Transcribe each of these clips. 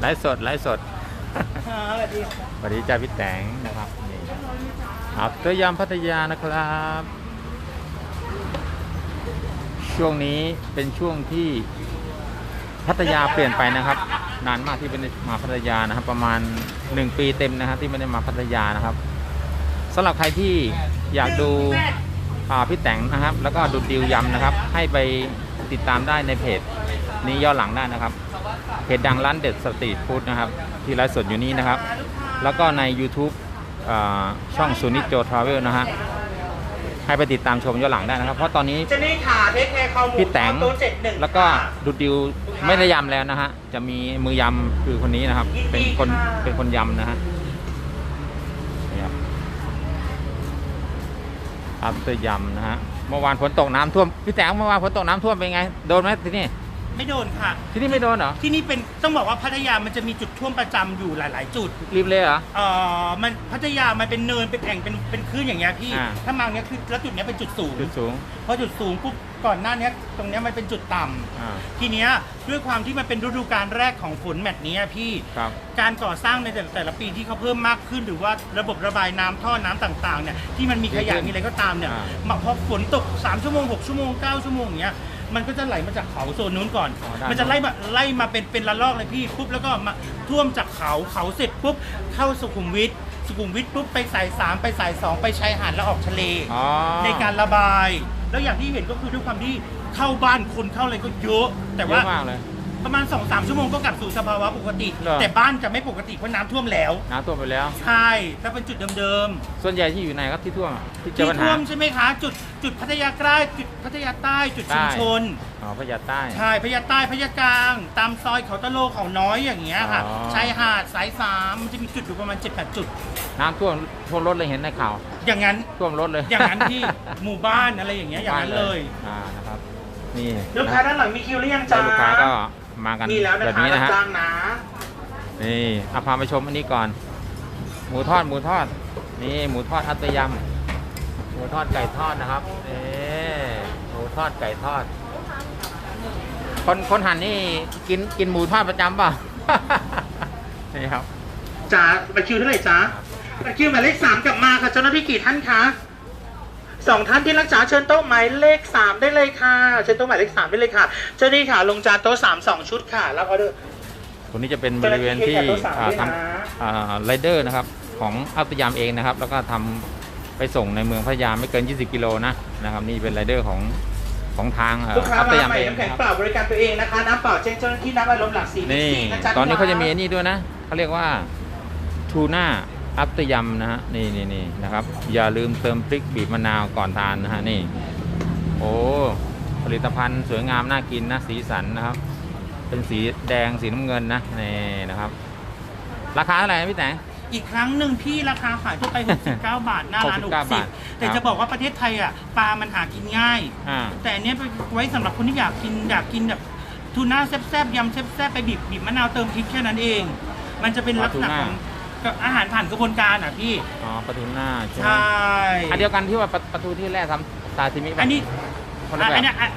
ไลฟ์สดไลฟ์สดอ่าสวัสดีค่ะสวัสดีจ้าพี่แตงนะครับนี่อัพเตอร์ยามพัทยานะครับ ช่วงนี้เป็นช่วงที่พัทยาเปลี่ยนไปนะครับ นานมากที่ไม่ได้มาพัทยานะครับ ประมาณ 1 ปีเต็มนะครับที่ไม่ได้มาพัทยานะครับสำหรับใครที่อยากดูอ่าพี่แตงนะครับ แล้วก็ดูดิวยำนะครับ ให้ไปติดตามได้ในเพจ นี้ย้อนหลังได้นะครับเพจดังร้านเด็ดสตรีทฟู้ดนะครับ ที่ไลฟ์สดอยู่นี้นะครับ แล้วก็ใน YouTube อ่าช่องซูนิโจทราเวลนะฮะให้ไปติดตามชมย้อนหลังได้นะครับ เพราะตอนนี้เจนนี่ขาเทคแคร์คอหมูพี่แตงโต๊ะเจ็ดหนึ่งแล้วก็ค่ะดูดิวไม่ได้ยำแล้วนะฮะจะมีมือยำคือคนนี้นะครับยินดีเป็นคนค่ะเป็นคนยำนะฮะนี่ครับอัพเตอร์ยำนะฮะเมื่อวานฝนตกน้ำท่วมพี่แตงเมื่อวานฝนตกน้ำท่วมเป็นไงโดนไหมที่นี่ ไม่โดนค่ะ ที่นี่ไม่โดนเหรอ ที่นี่เป็นต้องบอกว่าพัทยามันจะมีจุดท่วมประจำอยู่หลาย ๆ จุด รีบเลยเหรอ เอ่อมันพัทยามันเป็นเนินเป็นแอ่งเป็นเป็นคลื่นอย่างเงี้ยพี่ อ่า ถ้ามาเนี้ยคือแล้วจุดเนี้ยเป็นจุดสูงจุดสูง พอจุดสูงปุ๊บก่อนหน้าเนี้ยตรงเนี้ยมันเป็นจุดต่ำอ่า ทีเนี้ยด้วยความที่มันเป็นฤดูกาลแรกของฝนแมตช์เนี้ยพี่ ครับ การก่อสร้างในแต่ละแต่ละปีที่เขาเพิ่มมากขึ้น หรือว่าระบบระบายน้ำท่อน้ำต่างๆเนี่ยที่มันมีขยะเยอะขึ้นมีอะไรก็ตามเนี่ยอ่า มาพอฝนตก 3 ชั่วโมง 6 ชั่วโมง 9 ชั่วโมงอย่างเงี้ย มันก็จะไหลมาจากเขาโซนนู้นก่อน อ๋อได้ มันจะไล่มาไล่มาเป็นเป็นระลอกเลยพี่ปุ๊บแล้วก็มาท่วมจากเขาเขาเสร็จปุ๊บเข้าสุขุมวิทสุขุมวิทปุ๊บไปสายสามไปสายสองไปชายหาดแล้วออกทะเล อ๋อ ในการระบาย แล้วอย่างที่เห็นก็คือด้วยความที่เข้าบ้านคนเข้าอะไรก็เยอะ แต่เยว่าอะมากเลย ประมาณ2อสชั่วโมงก็กลับสู่สภาวะปกติ เหรอ แต่บ้านจะไม่ปกติเพราะน้ำท่วมแล้ว น้ำท่วมไปแล้ว ใช่ถ้าเป็นจุดเดิมส่วนใหญ่ที่อยู่ไหนครับที่ท่วมอะที่ๆเจอที่ปัญหา ท่วมใช่ไหมคะ จุดจุดพัทยาใต้จุดพัทยาใต้จุดชุมชน อ๋อพระยาใต้ ใช่พัทยาใต้พัทยากลาง ตามซอยเขาตะโลเขาน้อยอย่างเงี้ยค่ะอ๋อ ชายหาดสายสามมันจะมีจุดอยู่ประมาณ7จ็ดแปดจุด น้ำท่วมท่วมรถเลยเห็นในข่าว อย่างนั้น ท่วมรถเลย อย่างนั้นที่ หมู่บ้านอะไรอย่างเงี้ยอย่างนั้นเลย อ่านะครับ นี่ลูกค้าด้านหลังมีคิวหรือยังแล้จ้าวลูกค้าก็ มากันมีแล้วนะแบบคะนี้นะฮะ จ้างนะ นี่เอาพาไปชมอันนี้ก่อน หมูทอดหมูทอด นี่หมูทอดอัตยำหมูทอดไก่ทอดนะครับนี่หมูทอดไก่ทอด คนคนหันนี่กินกินหมูทอดประจำเปล่า นี่ครับจ้าบัตรคิวเท่าไหร่จ้าบัตรคิวหมายเลขสามกลับมาค่ะเจ้าหน้าที่กี่ท่านคะ สองท่านที่รักษาเชิญโต๊ะหมายเลขสามได้เลยค่ะ เชิญโต๊ะหมายเลขสามได้เลยค่ะ เจ้าหน้าที่ค่ะ ลงจานโต๊ะสามสองชุดค่ะ รับออเดอร์ ตรงนี้จะเป็นบริเวณที่เจ้าหน้าที่เขตจตุจักรอ่าด้วยนะทำไรเดอร์นะครับ ของอัตยามเองนะครับ แล้วก็ทำไปส่งในเมืองพัทยาไม่เกิน 20 กิโลนะนะครับ นี่เป็นไรเดอร์ของของทางเอ่อลูกค้าอัตมายามใหม่เองน้ำแข็นะงครับเปล่าบริการตัวเองนะคะน้ำเปล่าแจ้งเจ้าหน้าที่น้ำอารมณ์หลักสีนี่นะจ๊ะตอนนี้เขาจะมีลูอักนนี้ด้วยนะเขาเรียกว่าทูน่า อัตยำนะฮะนี่นี่นี่นะครับ อย่าลืมเติมพริกบีบมะนาวก่อนทานนะฮะนี่ โอ้ผลิตภัณฑ์สวยงามน่ากินนะสีสันนะครับ เป็นสีแดงสีน้ำเงินนะนี่นะครับ ราคาเท่าไหร่นะพี่แตงอีกครั้งหนึ่งพี่ราคาขายทั่วไป 69 บาท หน้าร้าน69บาท60แต่ครัจะบบอกว่าประเทศไทยอะปลามันหากินง่ายอ่าแต่อันเนี้ยไปไว้สำหรับคนที่อยากกินอยากกินแบบทูน่าแซ่บๆยำแซ่บๆไปบีบบีบมะนาวเติมพริกแค่นั้นเอง มันจะเป็นลักษณะของ กับอาหารผ่านกระบวนการอะพี่ อ๋อปลาทูน่าใช่ไหมใช่อันเดียวกันที่ว่าปลาปลาทูที่แรกทำซาซิมิป่ะอันนี้คนละอะแบอันบเนี้ยอะ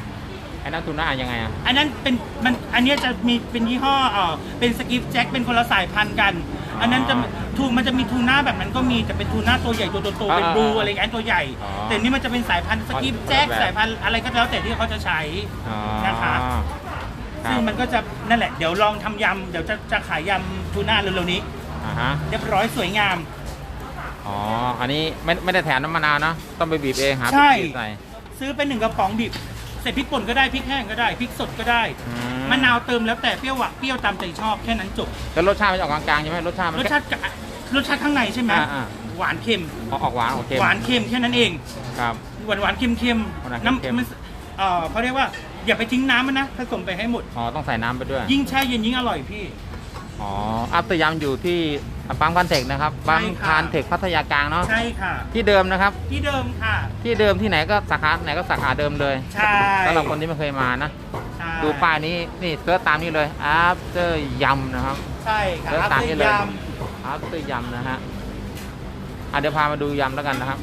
ไอ้นั่นทูน่ายังไงอะ อันนั้นเป็นมันอันเนี้ยจะมีเป็นยี่ห้อเออเป็นสกิฟแจ็คเป็นคนละสายพันธุ์กัน อ๋ออัอันนั้นจะทูมันจะมีทูน่าแบบนั้นก็มีแต่เป็นทูน่าตัวใหญ่ตัวโตๆเป็นอ่าบลูอะไรอย่างเงี้ยตัวใหญ่ อ๋อแต่นี่มันจะเป็นสายพันธุ์สกิฟแจ็คแบบ สายพันธุ์อะไรก็แล้วแต่ที่เขาจะใช้ อ๋อนะคะครับซึ่งมันก็จะนั่นแหละเดี๋ยวลองทำยำเดี๋ยวจะจะขายยำทูน่าเร็วๆนี้ อ่าฮะเรียบร้อยสวยงาม อ๋ออันนี้ไม่ไม่ได้แถมน้ำมะนาวเนอะต้องไปบีบเองหาพใช่ริกบีบใส่ซื้อไปหนึ่งกระป๋องดิบใส่พริกป่นก็ได้พริกแห้งก็ได้พริกสดก็ได้อืมะนาวเติมแล้วแต่เปรี้ยวหวานเปรี้ยวตามใจชอบแค่นั้นจบแล้วรสชาติมันจะออกกลางๆใช่ไหมรสชาติมันรสชาติกะรสชาติข้างในใช่ไหมอ่าอ่า หวานเค็ม ออกออกหวานโอเคหวานเค็มแค่นั้นเองครับ หวานหวานเค็มเค็มหวานๆน้เค็มๆำมันเอ่อเขาเรียกว่าอย่าไปทิ้งน้ำมันนะผสมไปให้หมด อ๋อต้องใส่น้ำไปด้วย ยิ่งแช่เย็นยิ่งอร่อยพี่ อ๋อ อัพตยามอยู่ที่ปั๊มพันเทคนะครับปั๊มใช่ค่ะพานเทคพัทยากลางเนาะ ใช่ค่ะ ที่เดิมนะครับ ที่เดิมค่ะ ที่เดิมที่ไหนก็สาขาไหนก็สาขาเดิมเลยใช่ สำหรับคนที่ไม่เคยมานะ ใช่ดูป้ายนี้นี่เซิร์ชตามนี้เลย after ยำนะครับ ใช่ค่ะเดี๋ยวอัพตามเดนี้ทเลยย after ยำนะฮะอะเดี๋ยวพามาดูยำแล้วกันนะครับ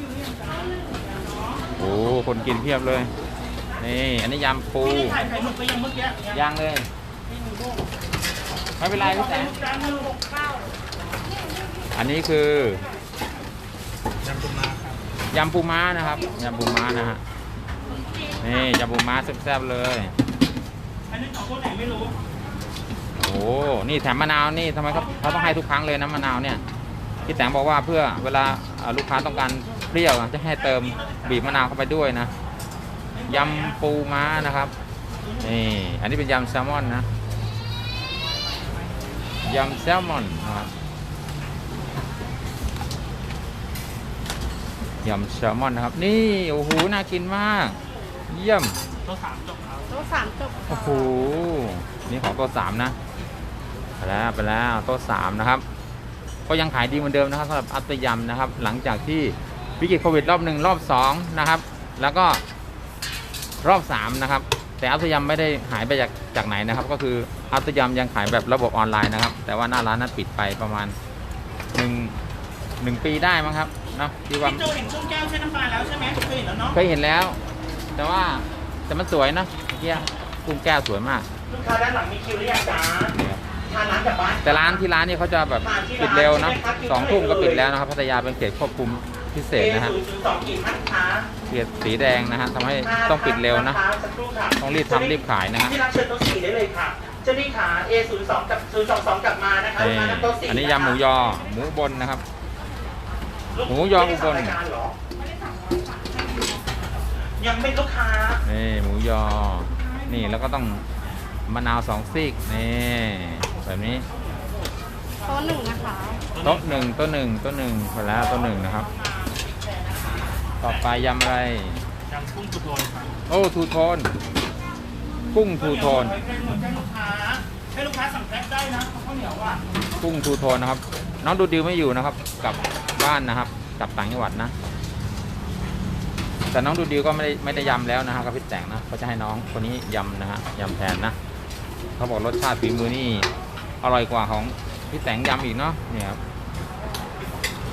โอ้คนกินเพียบเลย นี่ อันนี้ยำปูำพี่ได้ถ่ายไข่หมึกไปยังเมื่อกี้ย่างเลยพี่หนูโบ้ ไม่เป็นไรพี่แสงอันนี้คือยำปูม้านะครับยำปูม้านะฮะนี่ยำปูม้าแซ่บๆเลยอันนี้ของคนไหนไม่รู้โอ้นี่แถมมะนาวนี่ทำไมเขาเขาต้องให้ทุกครั้งเลยนะมะนาวเนี่ยพี่แตงบอกว่าเพื่อเวลาเอ่อลูกค้าต้องการเปรี้ยวจะให้เติมบีบมะนาวเข้าไปด้วยนะยำปูม้านะครับนี่อันนี้เป็นยำแซลมอนนะ ยำแซลมอนนะครับยำแซลมอนนะครับ นี่โอ้โหน่ากินมาก เยี่ยมโต๊ะสามจบครับโต๊ะสามจบโอ้โหนี่ของโต๊ะสามนะไปแล้วไปแล้วโต๊ะสามนะครับ ก็ยังขายดีเหมือนเดิมนะครับสำหรับอัตยำนะครับ หลังจากที่วิกฤตโควิดรอบหนึ่งรอบสองนะครับ แล้วก็รอบสามนะครับ แต่อัตยำไม่ได้หายไปจากจากไหนนะครับ ก็คืออัตยำยังขายแบบระบบออนไลน์นะครับ แต่ว่าหน้าร้านนั้นปิดไปประมาณหนึ่งหนึ่งปีได้มั้งครับเนอะที่ว่าพี่โจเห็นกุ้งแก้วใช้น้ำปลาแล้วใช่ไหมเคยเห็นแล้วเนาะเคยเห็นแล้ว แต่ว่าแต่มันสวยนะเมื่อกี้กุ้งแก้วสวยมากลูกค้าด้านหลังมีคิวหรือยังจ๊ะทานร้านกลับบ้านแต่ร้านที่ร้านนี่เขาจะแบบปิดเร็วนะสองทุ่มก็ปิดแล้วนะครับพัทยาเป็นเขตควบคุม พิเศษนะฮะศูนย์ศูนย์สองกี่ท่านคะเขตสีแดงนะฮะทำให้ต้องปิดเร็วนะ สักครู่ค่ะต้องรีบทำรีบขายนะฮะที่รับเชิญโต๊ะสี่ได้เลยค่ะเจ้านี่ขา A 0 2กับ0 2 2กลับมานะคะนี่มาโต๊ะสี่อันนี้ยำหมูยอหมูบนนะครับ หมูยออุบลไม่ได้สั่งรายการเหรอยังไม่ลูกค้านี่หมูยอ นี่แล้วก็ต้องมะนาวสองซีกนี่แบบนี้โต๊ะหนึ่งนะคะโต๊ะหนึ่งโต๊ะหนึ่งโต๊ะหนึ่งพอแล้วโต๊ะหนึ่งนะครับ ต่อไปยำอะไรยำกุ้งสุดโทนครับโอ้ทูโทน กุ้งทูโทนให้ลูกค้าให้ลูกค้าสั่งแพ็คได้นะข้าวเหนียวอะกุ้งทูโทนนะครับ น้องดูดิวไม่อยู่นะครับกลับบ้านนะครับกลับต่างจังหวัดนะ แต่น้องดูดิวก็ไม่ได้ไม่ได้ยำแล้วนะครับกับพี่แต่งนะเขาจะให้น้องคนนี้ยำนะฮะยำแทนนะเขาบอกรสชาติฝีมือนี่อร่อยกว่าของพี่แต่งยำอีกเนาะเนี่ยครับ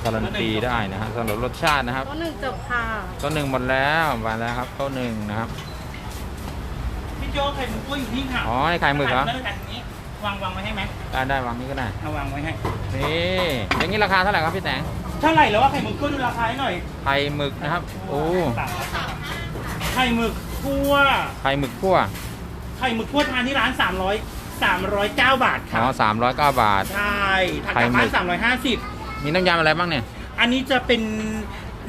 การันตีได้นะฮะสำหรับรสชาตินะครับโต๊ะหนึ่งจบค่ะโต้นหนึ่งหมดแล้วมาแล้วครับโต้นหนึ่งนะครับพี่โจ้ไข่หมูกุ้ยอยู่นี่ค่ะอ๋อนี่ไข่หมึกเหรอไข่แล้วกันอย่างนี้วางวางไว้ให้ไหมได้ได้วางนี้ก็ได้เอาวางไว้ให้นี่อย่างนี้ราคาเท่าไหร่ครับพี่แต่งเท่าไหร่แล้วว่าไข่หมึกกุ้ยดูราคาให้หน่อยไข่หมึกนะครับโอ้ไข่หมึกคั่วไข่หมึกคั่วไข่หมึกคั่วทานที่ร้าน300 309บาทอ๋ค่ะอสามร้อยเก้าบาทใช่ถัดไข่จากหมึร้านก350 มีน้ำยำอะไรบ้างเนี่ย อันนี้จะเป็น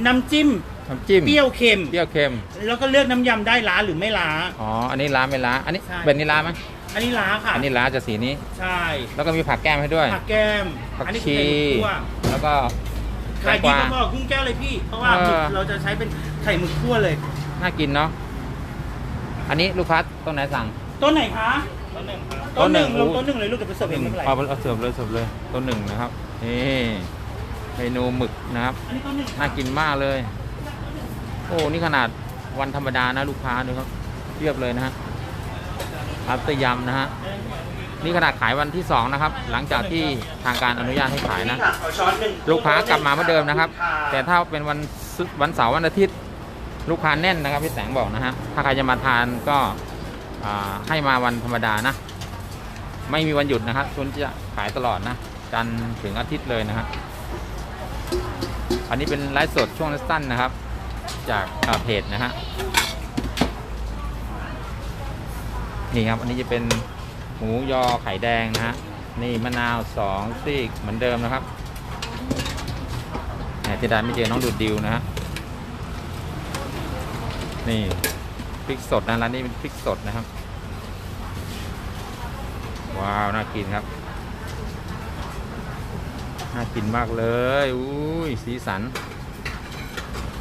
น้ำจิ้มน้ำจิ้มเปรี้ยวเค็ม เปรี้ยวเค็ม แล้วก็เลือกน้ำยำได้ล้าหรือไม่ล้า อ๋อ อันนี้ล้าไม่ล้า อันนี้ใช่เป็นนี่ล้าไหมอันนี้ล้าค่ะอันนี้ล้าจะสีนี้ ใช่แล้วก็มีผักแก้มให้ด้วย ผักแก้ม ผักอันนี้ชีคือไข่หมึกคั่วแล้วก็แตขายงกดีวาก็บอกกุ้งแก้วเลยพี่ เพราะว่าเออหมึกเราจะใช้เป็นไข่หมึกคั่วเลย น่ากินเนาะ อันนี้ลูกค้าต้นไหนสั่ง ต้นไหนคะต้นหนึ่งต้นหนึ่งลงต้นหนึ่งเลยลูกเดี๋ยวไปเสิร์ฟเองไม่เป็นไร เอาเอาเสิร์ฟเลยเสิร์ฟเลยต้นหนึ่งนะครับ นี่ เมนูหมึกนะครับอันนี้ต้นหนึ่งน่ากินมากเลย โอ้ นี่ขนาดวันธรรมดานะลูกค้าดูครับเรียบเลยนะฮะครับตยำนะฮะ นี่ขนาดขายวันที่สองนะครับ หลังจากที่ทางการอนุญาตให้ขายนะค่ะขอช้อนหนึ่งลูกค้ากลับมาเหมือนเดิมนะครับค่ะแต่ถ้าเป็นวันศุวันเสาร์วันอาทิตย์ ลูกค้าแน่นนะครับพี่แสงบอกนะฮะ ถ้าใครจะมาทานก็อ่าให้มาวันธรรมดานะ ไม่มีวันหยุดนะครับคุณจะขายตลอดนะจันทร์ถึงอาทิตย์เลยนะฮะ อันนี้เป็นไลฟ์สดช่วงสั้นนะครับ จากเพจนะฮะนี่ครับ อันนี้จะเป็นหมูยอไข่แดงนะฮะนี่มะนาวสองซีกเหมือนเดิมนะครับแหมที่ได้ไม่เจอน้องดูดดิวนะฮะนี่พริกสดนะร้านนี้เป็นพริกสดนะครับ ว้าว น่ากินครับ น่ากินมากเลยอุ้ยสีสัน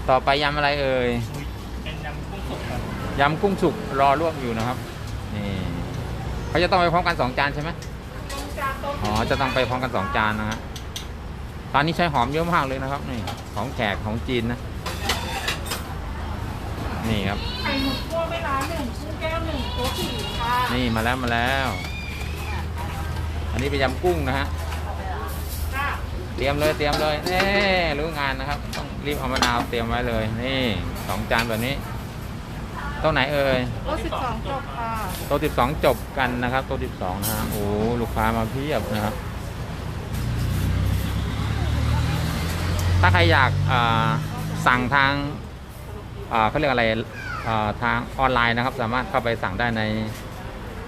ต่อไปยำอะไรเอ่ยเป็นยำกุ้งสดครับยำกุ้งสุกรอลวกอยู่นะครับนี่เขาจะต้องไปพร้อมกันสองจานใช่ไหมอ๋อจะต้องไปพร้อมกันสองจานนะฮะตอนนี้ใช้หอมเยอะมากเลยนะครับนี่ของแขกของจีนนะนี่ครับไข่หมึกคั่วไม่ร้านหนึ่งกุ้งแก้วหนึ่งโต๊ะสี่ค่ะนี่มาแล้วมาแล้ว อันนี้เป็นยำกุ้งนะฮะจ้า เตรียมเลยเตรียมเลยเน่รู้งานนะครับ ต้องรีบเอามะนาวเตรียมไว้เลย นี่สองจานแบบนี้โต๊ะไหนเอ่ยโต๊ะสิบสองจบค่ะโต๊ะ12จบกันนะครับโต๊ะ12นะฮะโอ้ลูกค้ามาเพียบนะครับ ถ้าใครอยากอ่าสั่งทางอ่าเขาเรียกอะไรอ่าทางออนไลน์นะครับ สามารถเข้าไปสั่งได้ใน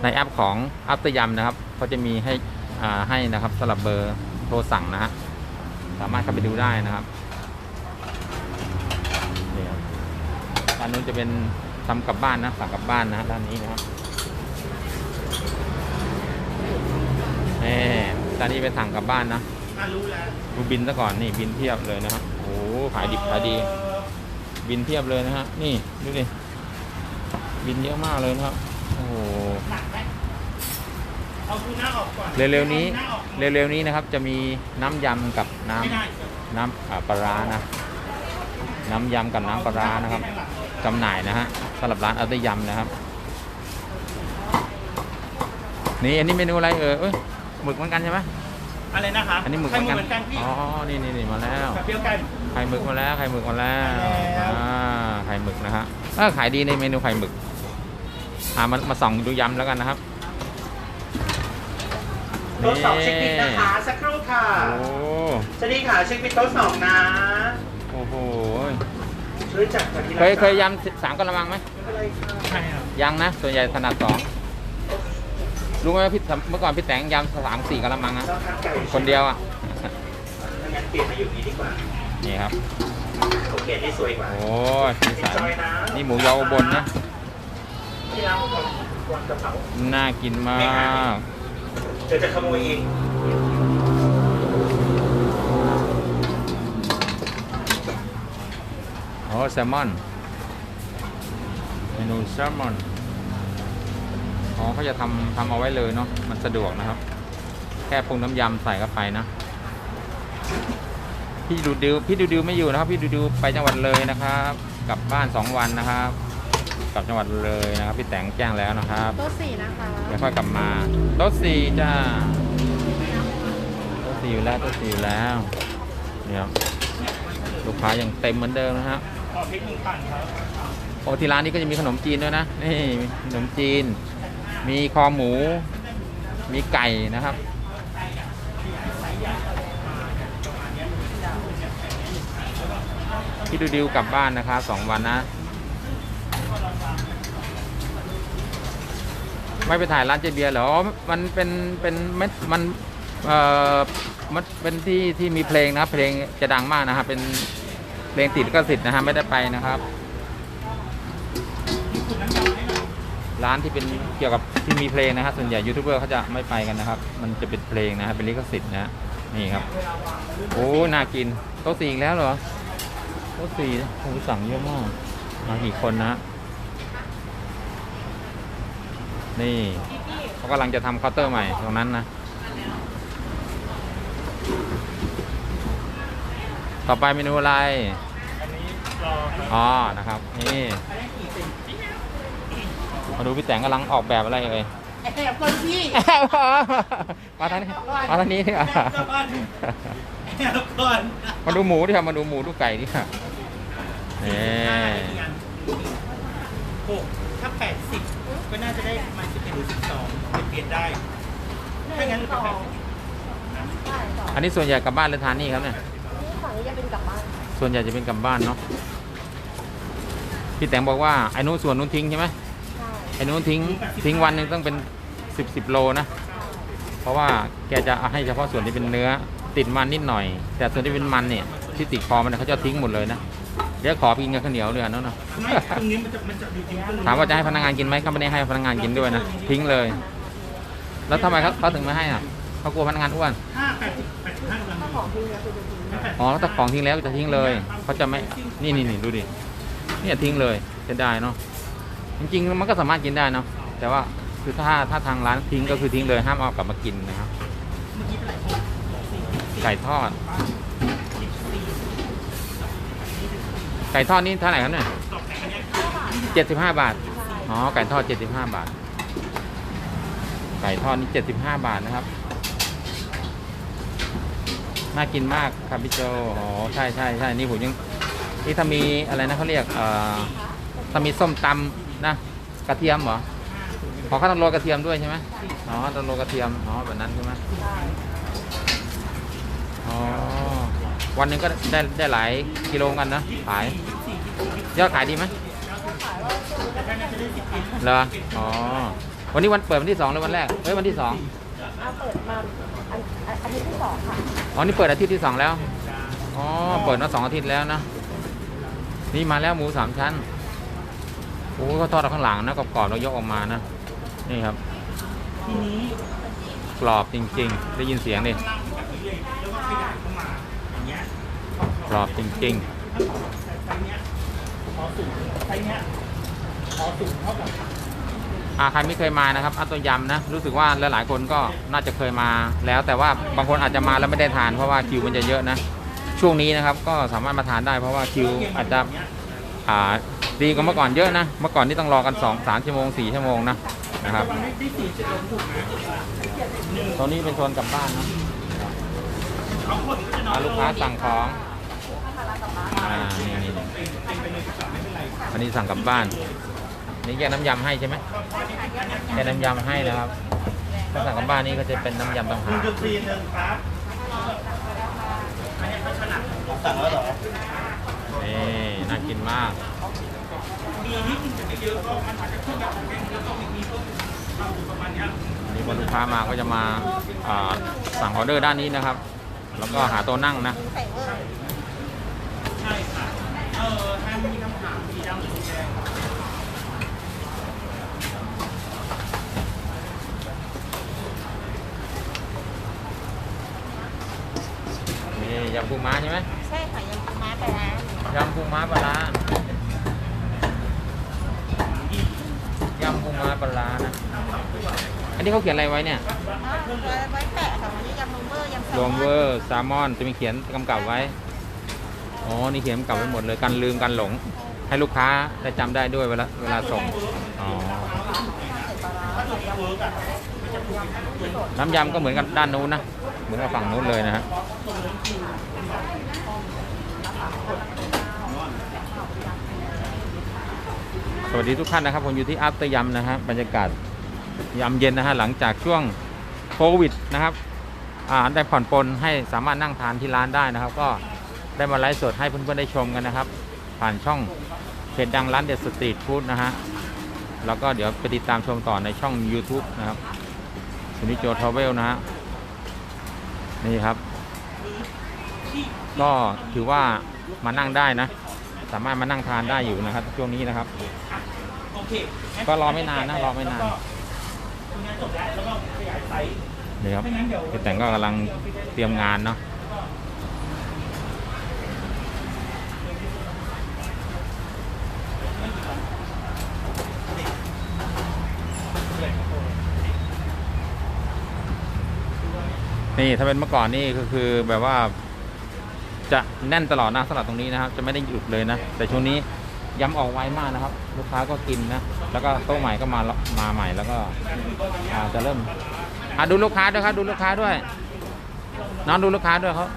ในแอปของอัพตยำนะครับเขาจะมีให้อ่าให้นะครับสำหรับเบอร์โทรสั่งนะฮะ สามารถเข้าไปดูได้นะครับนี่ครับด้านนู้นจะเป็นทำกับบ้านนะสั่งกับบ้านนะด้านนี้นะครับนี่ด้านนี้เป็นสั่งกับบ้านนะรู้แล้วดูบินซะก่อนนี่บินเทียบเลยนะครับโอ้โหขายดิบขายดี บินเทียบเลยนะฮะนี่ดูดิบินเยอะมากเลยนะครับโอ้โห เอาทูน่าออกก่อนเร็วๆนี้อาทูาออกเร็วๆนี้นะครับจะมีน้ำยำกับน้ไม่ได้ำน้ำอ่าปลาร้านะน้ำยำกับน้ำปลาร้านะครับจำหน่ายนะฮะสำหรับร้านอัตยำนะครับ นี่อันนี้เมนูอะไรเอ่ยเอ้ยหมึกเหมือนกันใช่ไหมอะไรนะคะอันนี้หมึกไข่เหมือนกันเหมือนกันพี่อ๋อนี่นี่นี่มาแล้วกับเปรี้ยวกันไข่หมึกมาแล้วไข่หมึกมาแล้วมาแล้วอ่าไข่หมึกนะฮะเออขายดีในเมนูไข่หมึกอ่ามามาส่องดูยำแล้วกันนะครับ โต๊ะสองเช็คบินนะคะ สักครู่ค่ะโอ้สวัสดีค่ะเช็คบินโต๊ะสองนะโอ้โหช่วยจัดกันทีละเคยเคยยำสามกะละมังไหมไม่เป็นไรค่ะใช่ครับยังนะ ส่วนใหญ่ถนัดสองรู้ไหมว่าพี่เมื่อก่อนพี่แต่งยำสามสี่กะละมังนะเราทานไก่คนเดียวอะไม่งั้นเปลี่ยนมาอยู่นี้ดีกว่านี่ครับโอเคนี่สวยกว่าโอ้ยสีสัน Enjoy นะนี่หมูยออุบนนะที่ร้านของวางกระเป๋าน่ากินมากเดี๋ยวจะขโมยเองโอ้แซลมอนเมนูแซลมอนอ๋อเขาจะทำทำเอาไว้เลยเนาะมันสะดวกนะครับ แค่ปรุงน้ำยำใส่เข้าไปนะพี่ดูดิวพี่ดูดิวไม่อยู่นะครับ พี่ดูดิวไปจังหวัดเลยนะครับ กลับบ้านสองวันนะครับ กลับจังหวัดเลยนะครับ พี่แต่งแจ้งแล้วนะครับโต๊ะสี่นะคะเดี๋ยวค่อยกลับมาโต๊ะสี่จ้าโต๊ะสี่อยู่แล้วโต๊ะสี่อยู่แล้วเนี่ยครับลูกค้ายังเต็มเหมือนเดิมนะฮะขอพริกหนึ่งปั่นครับโอ้ที่ร้านนี้ก็จะมีขนมจีนด้วยนะนี่มีขนมจีน มีคอหมู มีไก่นะครับพี่ดูดิวกลับบ้านนะครับสองวันนะ ไม่ไปถ่ายร้านเจเบียร์เหรอ มันเป็นเป็นมันมันเอ่อมันเป็นที่ที่มีเพลงนะครับเพลงจะดังมากนะครับเป็นเพลงติดก็สิทธิ์นะฮะไม่ได้ไปนะครับ ร้านที่เป็นเกี่ยวกับที่มีเพลงนะฮะส่วนใหญ่ยูทูบเบอร์เขาจะไม่ไปกันนะครับ มันจะเป็นเพลงนะฮะเป็นลิขสิทธิ์นะฮะนี่ครับ โอ้น่ากินโต๊ะสี่อีกแล้วเหรอโต๊ะสี่โอ้โหสั่งเยอะมากมากี่คนนะฮะ นี่เขากำลังจะทำเคาน์เตอร์ใหม่ตรงนั้นนะ ต่อไปเมนูอะไรอันนี้รอครับอ๋อ นะครับ นี่ มาดูพี่แต่งกำลังออกแบบอะไรเอ่ยแอบก่อนพี่มาทางนี้มาทางนี้ดีกว่าแอบก่อนแอบก่อนมาดูหมูดิครับมาดูหมูดูไก่ดิค่ะนี่หก ถ้าแปดสิบก็น่าจะได้ประมาณสิบเอ็ดหรือสิบสองเปลี่ยนได้ ถ้างั้นสองใช่สองอันนี้ส่วนใหญ่กลับบ้านหรือทานนี่ครับเนี่ย นี่ฝั่งนี้จะเป็นกลับบ้านส่วนใหญ่จะเป็นกลับบ้านเนาะ พี่แตงบอกว่าไอ้นู้นส่วนนู้นทิ้งใช่ไหมใช่ไอ้นู้นทิ้งทิ้งวันหนึ่งต้องเป็นสิบสิบโลนะ เพราะว่าแกจะเอาให้เฉพาะส่วนที่เป็นเนื้อติดมันนิดหน่อย แต่ส่วนที่เป็นมันเนี่ยที่ติดคอมันเนี่ยเขาจะทิ้งหมดเลยนะ เดี๋ยวขอกินกับข้าวเหนียวเดือนนั้นนะไม่ตรงนี้มันจะมันจะอยู่จริงตรงนี้ถามว่าจะให้พนักงานกินไหมเขาไม่ได้ให้พนักงานกินด้วยนะทิ้งเลย แล้วทำไมเขาเขาถึงไม่ให้อะเขากลัวพนักงานอ้วนห้าแปดสิบแปดสิบห้ากำลังถ้าของทิ้งเนี่ยคือจะทิ้งอ๋อถ้าของทิ้งแล้วจะทิ้งเลยเขาจะไม่นี่นี่นี่ดูดิเนี่ยทิ้งเลยจะได้เนาะจริงๆมันก็สามารถกินได้เนาะแต่ว่าคือถ้าถ้าทางร้านทิ้งก็คือทิ้งเลยห้ามเอากลับมากินนะครับไก่ทอด ไก่ทอดนี่เท่าไหร่ครับเนี่ยเจ็ดสิบห้าบาท อ๋อ ไก่ทอดเจ็ดสิบห้าบาท ไก่ทอดนี่เจ็ดสิบห้าบาทนะครับ น่ากินมากครับพี่โจอ๋อ ใช่ใช่ใช่นี่ผมยัง นี่ถ้ามีอะไรนะเขาเรียก เอ่อถ้ามีส้มตนะ กระเทียมเหรอขอข้าวต้มโรยกระเทียมด้วยใช่ไหมอ๋อต้มโรยกระเทียม อ๋อ แบบนั้นใช่ไหมอ๋อ วันหนึ่งก็ได้ได้หลายกิโลกันนะขายยอดขายดีไหมเหรออ๋อวันนี้วันเปิดวันที่สองหรือวันแรกเฮ้ยวันที่สองเอาเปิดมาอันอันอันนี้ที่สองค่ะอ๋อนี่เปิดอาทิตย์ที่สองแล้วอ๋อเปิดมาสองอาทิตย์แล้วนะนี่มาแล้วหมูสามชั้นโอ้เขาทอดเอาข้างหลังนะกรอบๆแล้วยกออกมานะนี่ครับทีนี้กรอบจริง ๆ ได้ยินเสียงดิก รอบจริงๆอาใครไม่เคยมานะครับอัตโตยำนะ รู้สึกว่าหลายๆคนก็น่าจะเคยมาแล้วแต่ว่าบางคนอาจจะมาแล้วไม่ได้ทานเพราะว่าคิวมันจะเยอะนะ ช่วงนี้นะครับก็สามารถมาทานได้เพราะว่าคิวอาจจะดีกว่าเมื่อก่อนเยอะนะ เมื่อก่อนนี่ต้องรอกัน 2 3 ชั่วโมง 4 ชั่วโมงนะนะครับมันนี้เป็นโซนกลับบ้านนะลูกค้าสั่งของ อ่านี่นี่อันนี้สั่งกลับบ้าน นี่แยกน้ำยำให้ใช่ไหมแยกน้ำยำให้นะครับ ถ้าสั่งกลับบ้านนี่ก็จะเป็นน้ำยำต่างคุณหากจะฟรีหนึ่งครับสั่งแล้วเหรอนี่น่ากินมากมีนิดนึงจะเยอะก็มันอาจจะขึ้นแบบแกงแล้วก็มีมีเพิ่มประมาณเนี้ยนี่พอลูกค้ามาก็จะมาอ่าสั่งออเดอร์ด้านนี้นะครับ แล้วก็หาโต๊ะนั่งนะ ใส่เวอร์ ใช่ค่ะ เออถ้ามีคำถามสีดำหรือสีแดงนี่ยำปูม้าใช่ไหมใช่ค่ะยังม้าไปนะยำปูม้าปลาร้ายำปูม้าปลาร้านะ อันนี้เขาเขียนอะไรไว้เนี่ยอ๋อไว้แปะค่ะวันนี้ยำโรเวอร์ยำแซลโรมมอนเวอร์แซลมอนจะมีเขียนกำกับไว้ อ๋อ นี่เขียนกำกับไว้หมดเลยกันลืมกันหลง ให้ลูกค้าได้จำได้ด้วยเวลาเวลาส่ง อ๋อ น้ำยำก็เหมือนกันด้านนู้นนะ เหมือนกับฝั่งนู้นเลยนะฮะ สวัสดีทุกท่านนะครับผมอยู่ที่อัพเตอร์ยำนะฮะบรรยากาศยำเย็นนะฮะหลังจากช่วงโควิดนะครับอ่าได้ผ่อนปลนให้สามารถนั่งทานที่ร้านได้นะครับ ก็ ได้มาไลฟ์สดให้เพื่อนๆได้ชมกันนะครับ ผ่านช่องเพจดังร้านเด็ดสตรีทฟู้ดนะฮะแล้วก็เดี๋ยวไปติดตามชมต่อในช่อง YouTube นะครับสุนิจโจทราเวลนะฮะนี่ครับ ก็ถือว่ามานั่งได้นะ สามารถมานั่งทานได้อยู่นะครับ ช่วงนี้นะครับก็รอไม่นานนะรอไม่นานนี่ครับพี่แต่งก็กำลังเตรียมงานเนาะ นี่ถ้าเป็นเมื่อก่อนนี่ก็คือแบบว่า จะแน่นตลอดนะสำหรับตรงนี้นะครับ จะไม่ได้หยุดเลยนะ แต่ช่วงนี้ย้ำออกไวมากนะครับ ลูกค้าก็กินนะ แล้วก็โต๊ะใหม่ก็มามาใหม่แล้วก็อาจะเริ่มอะดูลูกค้าด้วยครับดูลูกค้าด้วยน้องดูลูกค้าด้วยเขา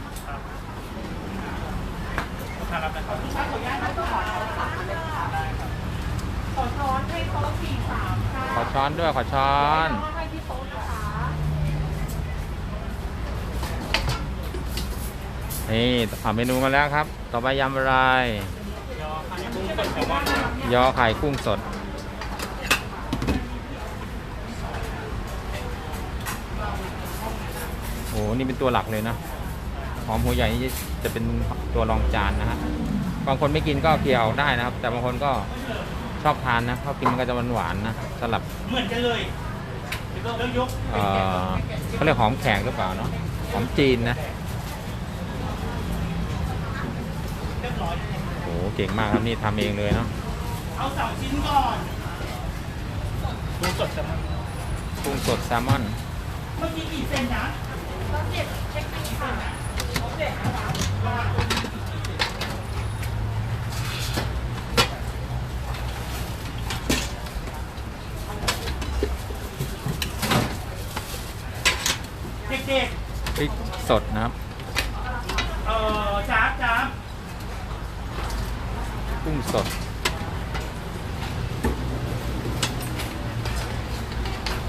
ขอช้อนให้โต๊ะสี่สามค่ะขอช้อนด้วยขอช้อน นี่ผ่านเมนูมาแล้วครับ ต่อไปยำอะไร ยอไข่กุ้งสด โอ้โหนี่เป็นตัวหลักเลยนะหอมหัวใหญ่นี่จะเป็นตัวรองจานนะฮะ บางคนไม่กินก็เคี่ยวได้นะครับ แต่บางคนก็ชอบทานนะเขากินมันก็จะหวานๆนะสลับ เหมือนกันเลยแล้วยกเอ่อเขาเรียกหอมแขกหรือเปล่าเนาะ หอมจีนนะ เก่งมากครับนี่ทำเองเลยเนาะเอาสองชิ้นก่อนดูสดแต่มันกุ้งสดแซลมอนเมื่อกี้กี่เซนนะแล้วเจ็ดเช็คบินค่ะเด็กพริกสดนะครับๆเอ่อจ้าบจ้าบ กุ้งสด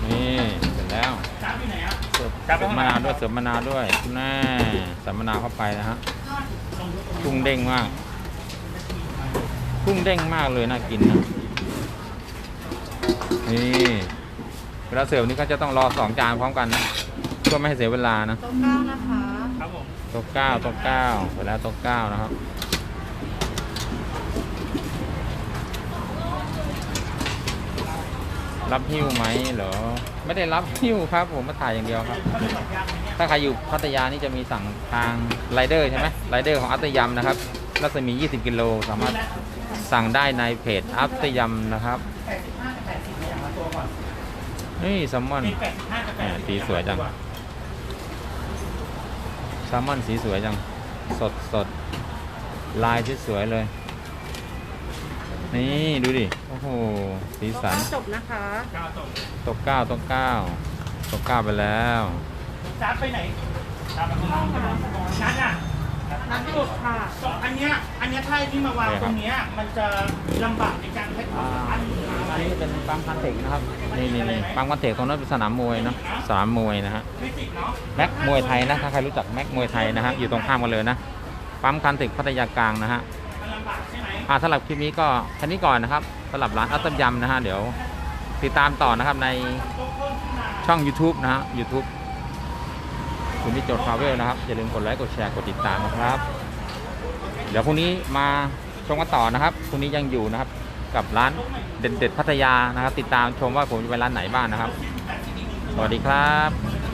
นี่เสร็จแล้วเสิร์ฟเสิร์ฟมะนาวด้วยเสิร์ฟมะนาวด้วยแน่ใส่มะนาวเข้าไปนะฮะกุ้งเด้งมากกุ้งเด้งมากเลยน่ากินนะนี่เวลาเสิร์ฟนี่ก็จะต้องรอสองจานพร้อมกันนะเพื่อไม่ให้เสียเวลานะโต๊ะเก้านะคะโต๊ะเก้าโต๊ะเก้าไปแล้วโต๊ะเก้านะครับ รับหิ้วไหมเหรอ ไม่ได้รับหิ้วครับผมมาถ่ายอย่างเดียวครับ ถ้าใครอยู่พัทยานี่จะมีสั่งทางไรเดอร์ใช่ไหมไรเดอร์ของอัตยำนะครับรัศมี 20 กิโลสามารถสั่งได้ในเพจอัตยำนะครับนี่แซลมอนแหมสีสวยจังแซลมอนสีสวยจัง สดสดลายที่สวยเลย นี่ ดูดิ โอ้โห สีสัน จบนะคะตกเก้าตกเก้าตกเก้าไปแล้วจ้าไปไหนจ้าไปข้างนอกนัดอะน้ำจุดค่ะอันเนี้ย อันเนี้ยถ้าที่มาวางตรงเนี้ย มันจะลำบากในการให้ความสะอาดอันนี้เป็นปั๊มคันเทคนะครับ นี่นี่นี่ปั๊มคันเทคตรงนั้นเป็นสนามมวยเนอะสนามมวยนะฮะไม่ติดเนาะแม็กมวยไทยนะ ถ้าใครรู้จักแม็กมวยไทยนะฮะ อยู่ตรงข้ามกันเลยนะ ปั๊มคันเทคพัทยากลางนะฮะ สำหรับคลิปนี้ก็แค่นี้ก่อนนะครับสำหรับร้านอัตยำนะฮะเดี๋ยวติดตามต่อนะครับในช่อง YouTube นะฮะ YouTube คุณนิโจทราเวลนะครับ อย่าลืมกดไลค์กดแชร์กดติดตามนะครับ เดี๋ยวพรุ่งนี้มาชมกันต่อนะครับพรุ่งนี้ยังอยู่นะครับ กับร้านเด็ดๆพัทยานะครับ ติดตามชมว่าผมจะไปร้านไหนบ้างนะครับ สวัสดีครับ